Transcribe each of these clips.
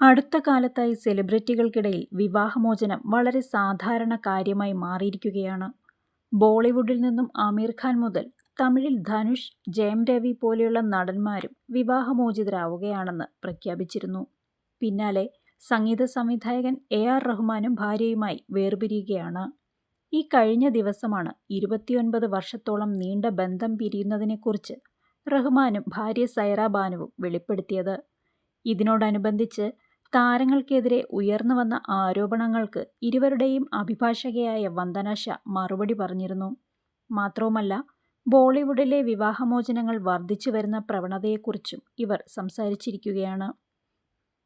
അടുത്ത കാലത്തായി സെലിബ്രിറ്റികൾക്കിടയിൽ വിവാഹമോചനം വളരെ സാധാരണ കാര്യമായി മാറിയിരിക്കുകയാണ്. ബോളിവുഡിൽ നിന്നും ആമീർ ഖാൻ മുതൽ തമിഴിൽ ധനുഷ് ജയം രവി പോലെയുള്ള നടന്മാരും വിവാഹമോചിതരാവുകയാണെന്ന് പ്രഖ്യാപിച്ചിരുന്നു. പിന്നാലെ സംഗീത സംവിധായകൻ എ ആർ റഹ്മാനും ഭാര്യയുമായി വേർപിരിയുകയാണ്. ഈ കഴിഞ്ഞ ദിവസമാണ് ഇരുപത്തിയൊൻപത് വർഷത്തോളം നീണ്ട ബന്ധം പിരിയുന്നതിനെക്കുറിച്ച് റഹ്മാനും ഭാര്യ സൈറ ബാനുവും വെളിപ്പെടുത്തിയത്. ഇതിനോടനുബന്ധിച്ച് താരങ്ങൾക്കെതിരെ ഉയർന്നു വന്ന ആരോപണങ്ങൾക്ക് ഇരുവരുടെയും അഭിഭാഷകയായ വന്ദന ഷാ മറുപടി പറഞ്ഞിരുന്നു. മാത്രവുമല്ല ബോളിവുഡിലെ വിവാഹമോചനങ്ങൾ വർദ്ധിച്ചു വരുന്ന പ്രവണതയെക്കുറിച്ചും ഇവർ സംസാരിച്ചിരിക്കുകയാണ്.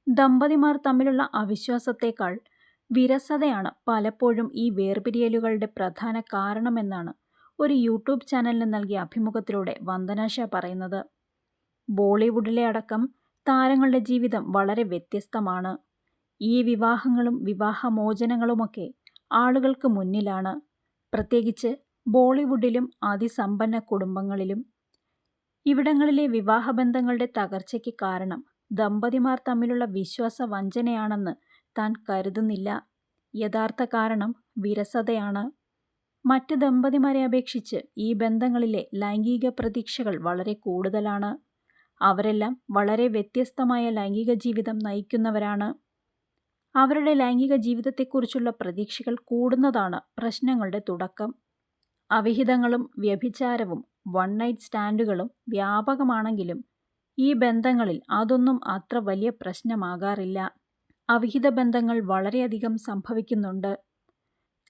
ദമ്പതിമാർ തമ്മിലുള്ള അവിശ്വാസത്തേക്കാൾ വിരസതയാണ് പലപ്പോഴും ഈ വേർപിരിയലുകളുടെ പ്രധാന കാരണമെന്നാണ് ഒരു യൂട്യൂബ് ചാനലിന് നൽകിയ അഭിമുഖത്തിലൂടെ വന്ദന ഷാ പറയുന്നത്. ബോളിവുഡിലെ അടക്കം താരങ്ങളുടെ ജീവിതം വളരെ വ്യത്യസ്തമാണ്. ഈ വിവാഹങ്ങളും വിവാഹമോചനങ്ങളുമൊക്കെ ആളുകൾക്ക് മുന്നിലാണ്. പ്രത്യേകിച്ച് ബോളിവുഡിലും അതിസമ്പന്ന കുടുംബങ്ങളിലും. ഇവിടങ്ങളിലെ വിവാഹബന്ധങ്ങളുടെ തകർച്ചയ്ക്ക് കാരണം ദമ്പതിമാർ തമ്മിലുള്ള വിശ്വാസ വഞ്ചനയാണെന്ന് താൻ കരുതുന്നില്ല. യഥാർത്ഥ കാരണം വിരസതയാണ്. മറ്റ് ദമ്പതിമാരെ അപേക്ഷിച്ച് ഈ ബന്ധങ്ങളിലെ ലൈംഗിക പ്രതീക്ഷകൾ വളരെ കൂടുതലാണ്. അവരെല്ലാം വളരെ വ്യത്യസ്തമായ ലൈംഗിക ജീവിതം നയിക്കുന്നവരാണ്. അവരുടെ ലൈംഗിക ജീവിതത്തെക്കുറിച്ചുള്ള പ്രതീക്ഷകൾ കൂടുന്നതാണ് പ്രശ്നങ്ങളുടെ തുടക്കം. അവിഹിതങ്ങളും വ്യഭിചാരവും വൺ നൈറ്റ് സ്റ്റാൻഡുകളും വ്യാപകമാണെങ്കിലും ഈ ബന്ധങ്ങളിൽ അതൊന്നും അത്ര വലിയ പ്രശ്നമാകാറില്ല. അവിഹിത ബന്ധങ്ങൾ വളരെയധികം സംഭവിക്കുന്നുണ്ട്.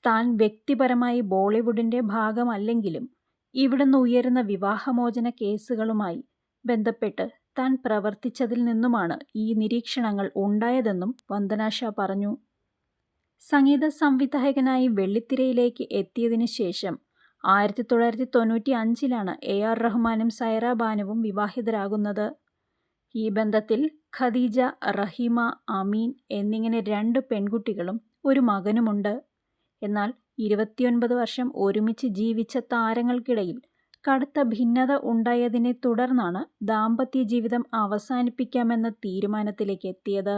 താൻ വ്യക്തിപരമായി ബോളിവുഡിന്റെ ഭാഗമല്ലെങ്കിലും ഇവിടുന്ന് ഉയരുന്ന വിവാഹമോചന കേസുകളുമായി ബന്ധപ്പെട്ട് താൻ പ്രവർത്തിച്ചതിൽ നിന്നുമാണ് ഈ നിരീക്ഷണങ്ങൾ ഉണ്ടായതെന്നും വന്ദനാഷ പറഞ്ഞു. സംഗീത സംവിധായകനായി വെള്ളിത്തിരയിലേക്ക് എത്തിയതിനു ശേഷം ആയിരത്തി തൊള്ളായിരത്തി തൊണ്ണൂറ്റി അഞ്ചിലാണ് എ ആർ റഹ്മാനും സൈറ ബാനുവും വിവാഹിതരാകുന്നത്. ഈ ബന്ധത്തിൽ ഖദീജ റഹീമ അമീൻ എന്നിങ്ങനെ രണ്ട് പെൺകുട്ടികളും ഒരു മകനുമുണ്ട്. എന്നാൽ ഇരുപത്തിയൊൻപത് വർഷം ഒരുമിച്ച് ജീവിച്ച താരങ്ങൾക്കിടയിൽ കടുത്ത ഭിന്നത ഉണ്ടായതിനെ തുടർന്നാണ് ദാമ്പത്യ ജീവിതം അവസാനിപ്പിക്കാമെന്ന തീരുമാനത്തിലേക്ക് എത്തിയത്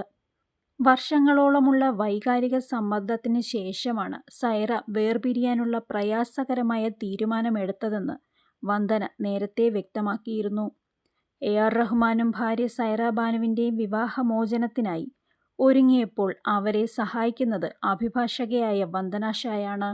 വർഷങ്ങളോളമുള്ള വൈകാരിക സമ്മർദ്ദത്തിന് ശേഷമാണ് സൈറ വേർപിരിയാനുള്ള പ്രയാസകരമായ തീരുമാനമെടുത്തതെന്ന് വന്ദന നേരത്തെ വ്യക്തമാക്കിയിരുന്നു. എ ആർ റഹ്മാനും ഭാര്യ സൈറ ബാനുവിന്റെയും വിവാഹമോചനത്തിനായി ഒരുങ്ങിയപ്പോൾ അവരെ സഹായിക്കുന്നത് അഭിഭാഷകയായ വന്ദന ഷായാണ്